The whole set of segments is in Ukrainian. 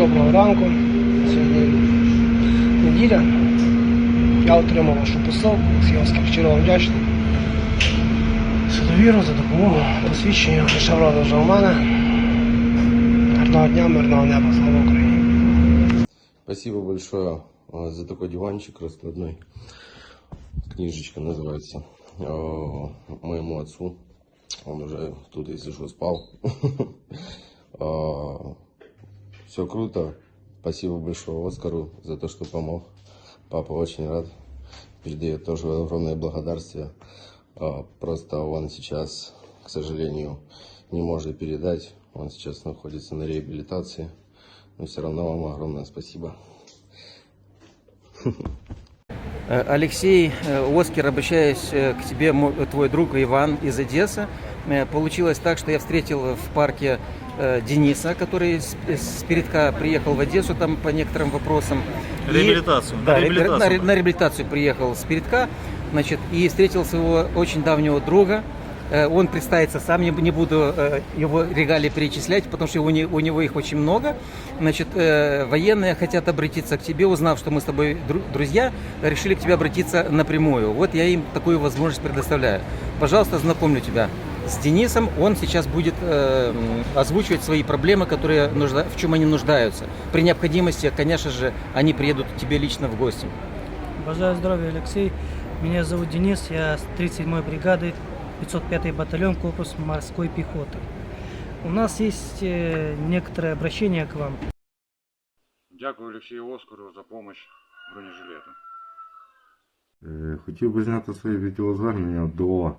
Доброго ранку. Сьогодні неділя. Я отримав вашу посилку. Я вас щиро вам вдячний. За довіру, за допомогу, посвідчення. Лише влада вже у мене. Гарного дня, мирного неба, слава Україні. Спасибо большое э, за такой диванчик раскладной. Книжечка называется. Э, Моему отцу. Он уже тут, если что, спал. Все круто. Спасибо большое Оскару за то, что помог. Папа очень рад. Передает тоже огромное благодарствие. Э, Просто он сейчас, к сожалению, не может передать. Он сейчас находится на реабилитации. Но все равно вам огромное спасибо. Алексей, э, Оскар, обращаюсь э, к тебе, твой друг Иван из Одессы. Э, Получилось так, что я встретил в парке э, Дениса, который с с передка приехал в Одессу там по некоторым вопросам. И- Реабилитацию, на Да, ре- реабилитацию. на, на реабилитацию приехал с передка, значит, и встретил своего очень давнего друга. Э, Он представится сам, не, бу- не буду его регалии перечислять, потому что у, не- у него их очень много. Значит, военные хотят обратиться к тебе, узнав, что мы с тобой дру- друзья, решили к тебе обратиться напрямую. Вот я им такую возможность предоставляю. Пожалуйста, знакомлю тебя с Денисом. Он сейчас будет э, м, озвучивать свои проблемы, которые нужда- в чем они нуждаются. При необходимости, конечно же, они приедут к тебе лично в гости. Бажаю здоровья, Алексей. Меня зовут Денис, я с 37-й бригады, 505-й батальон, корпус морской пехоты. У нас есть э, некоторые обращения к вам. Дякую Олексію Оскару за допомогу бронежилету. Е, Хотів би зняти своє відеозвернення до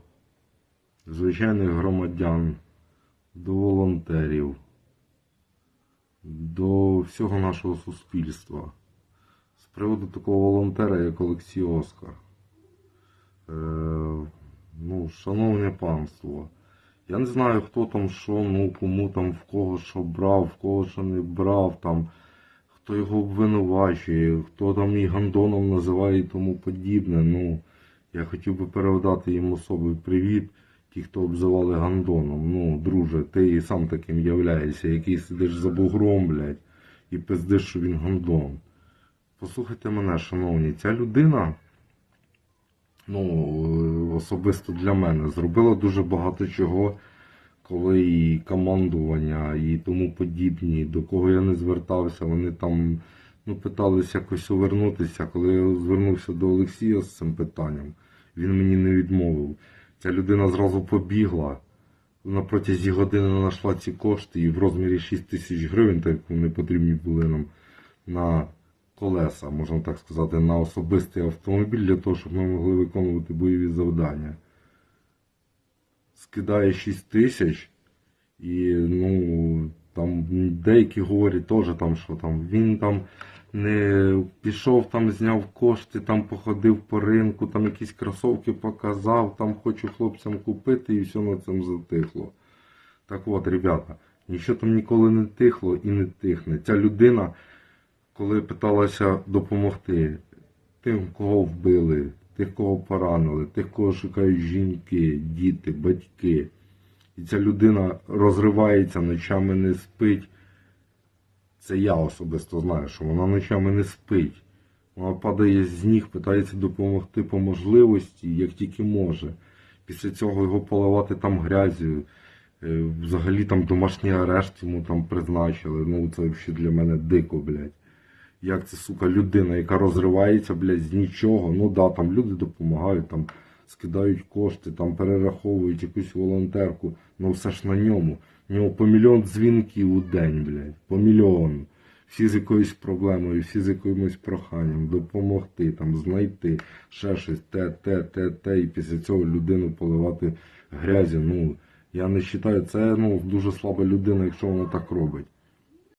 звичайних громадян, до волонтерів, до всього нашого суспільства з приводу такого волонтера, як Олексій Оскар. Е, ну, шановне панство, я не знаю, хто там що, ну, кому там, в кого що брав, в кого що не брав там хто його обвинувачує, хто там і гандоном називає і тому подібне. Ну, я хотів би передати їм особий привіт, ті, хто обзивали гандоном. Ну, друже, ти і сам таким являєшся, який сидиш за бугром, блядь, і пиздиш, що він гандон. Послухайте мене, шановні, ця людина, ну, е, особисто для мене, зробила дуже багато чого коли і командування, і тому подібні, до кого я не звертався, вони там ну, питались якось повернутися. Коли я звернувся до Олексія з цим питанням, він мені не відмовив. Ця людина зразу побігла. На протязі години знайшла ці кошти і в розмірі 6 тисяч гривень, так як вони потрібні були нам на колеса, можна так сказати, на особистий автомобіль для того, щоб ми могли виконувати бойові завдання скидає 6 тисяч, і ну там деякі говорять теж там, що там він там не пішов, там зняв кошти, там походив по ринку, там якісь кросовки показав, там хочу хлопцям купити і все на цьому затихло. Так от, ребята, нічого там ніколи не тихло і не тихне. Ця людина, коли питалася допомогти тим, кого вбили, тих, кого поранили, тих, кого шукають жінки, діти, батьки. І ця людина розривається, ночами не спить. Це я особисто знаю, що вона ночами не спить. Вона падає з ніг, питається допомогти по можливості, як тільки може. Після цього його поливати там грязю. Е, Взагалі там домашній арешт йому там призначили. Ну це взагалі для мене дико, блядь. Як це, сука, людина, яка розривається, блядь, з нічого. Ну да, там люди допомагають, там скидають кошти, там перераховують якусь волонтерку. Ну все ж на ньому. У нього по мільйон дзвінків у день, блядь. По мільйон. Всі з якоюсь проблемою, всі з якимось проханням, допомогти, там, знайти, ще щось, те, те, те, те, і після цього людину поливати грязю. Ну, я не вважаю, це ну, дуже слаба людина, якщо вона так робить.